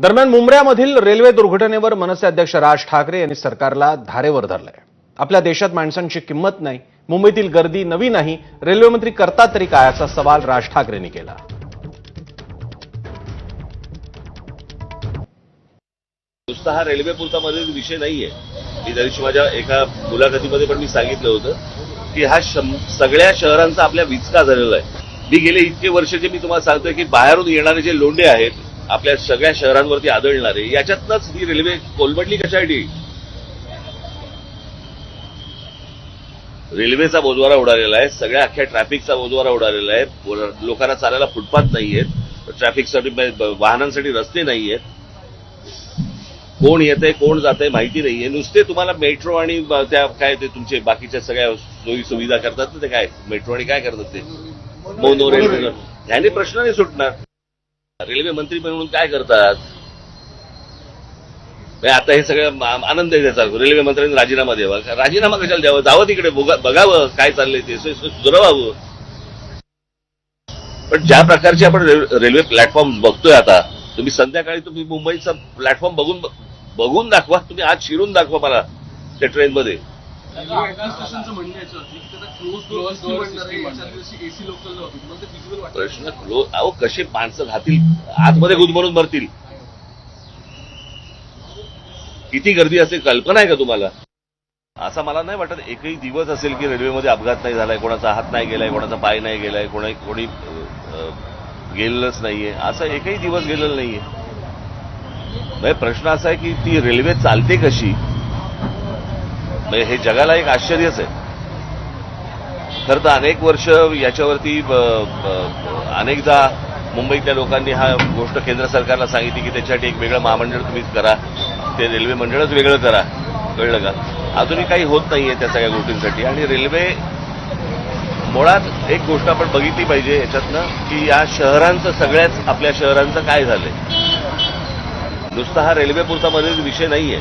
दरम्यान मुंबऱ्यामधील रेल्वे दुर्घटनेवर मनसे अध्यक्ष राज ठाकरे यांनी सरकारला धारेवर धरलंय. आपल्या देशात माणसांची किंमत नाही मुंबईतील गर्दी नवी नाही रेल्वे मंत्री करतात तरी काय असा सवाल राज ठाकरेंनी केला. नुसता हा रेल्वे पुरतामध्ये विषय नाहीये. मी त्या दिवशी माझ्या एका मुलाखतीमध्ये पण मी सांगितलं होतं की हा सगळ्या शहरांचा आपल्या विचका झालेला आहे. मी गेले इतके वर्ष जे मी तुम्हाला सांगतोय की बाहेरून येणारे जे लोंढे आहेत आपल्या सगळ्या शहरांवरती आदळणारे याच्यातनंच ही रेल्वे कोलमडली कशासाठी रेल्वेचा बोजवारा उडालेला आहे सगळ्या अख्ख्या ट्रॅफिकचा बोजवारा उडालेला आहे. लोकांना चालायला फुटपाथ नाहीयेत. ट्रॅफिकसाठी वाहनांसाठी रस्ते नाहीयेत. कोण येतंय कोण जातंय माहिती नाहीये. नुसते तुम्हाला मेट्रो आणि त्या काय ते तुमचे बाकीच्या सगळ्या सोयी सुविधा करतात ना ते काय? मेट्रो आणि काय करतात ते? Mono railway. ह्याने प्रश्न नाही सुटणार. रेल्वे मंत्री म्हणून काय करतात? आता हे सगळं आनंद आहे त्याचा. रेल्वे मंत्र्यांनी राजीनामा द्यावा. राजीनामा कशाला द्यावा? जावं तिकडे बघा- बघावं काय चाललंय ते. सुधरवावं. पण ज्या प्रकारचे आपण रेल्वे प्लॅटफॉर्म बघतोय आता तुम्ही संध्याकाळी तुम्ही मुंबईचा प्लॅटफॉर्म बघून बघून दाखवा. तुम्ही आज शिरून दाखवा मला त्या ट्रेनमध्ये क्लोज वाटतं. प्रश्न क्लो अहो कसे माणसं राहतील? आतमध्ये गुदमरून मरतील. किती गर्दी असेल कल्पना आहे का तुम्हाला? असा मला नाही वाटत एकही दिवस असेल की रेल्वेमध्ये अपघात नाही झालाय कोणाचा हात नाही गेलाय कोणाचा पाय नाही गेलाय कोणी कोणी गेलेलंच नाहीये. असा एकही दिवस गेलेला नाहीये. म्हणजे प्रश्न असा आहे की ती रेल्वे चालते कशी? म्हणजे हे जगाला एक आश्चर्यच आहे. खरं तर अनेक वर्ष याच्यावरती अनेकदा मुंबईतल्या लोकांनी हा गोष्ट केंद्र सरकारला सांगितली की त्याच्यासाठी एक वेगळं महामंडळ तुम्हीच करा. ते रेल्वे मंडळच वेगळं करा. कळलं का? अजूनही काही होत नाहीये त्या सगळ्या गोष्टींसाठी. आणि रेल्वे मुळात एक गोष्ट आपण बघितली पाहिजे याच्यातनं की या शहरांचं सगळ्याच आपल्या शहरांचं काय झालंय? नुसता हा रेल्वे पुरता मध्ये विषय नाहीये.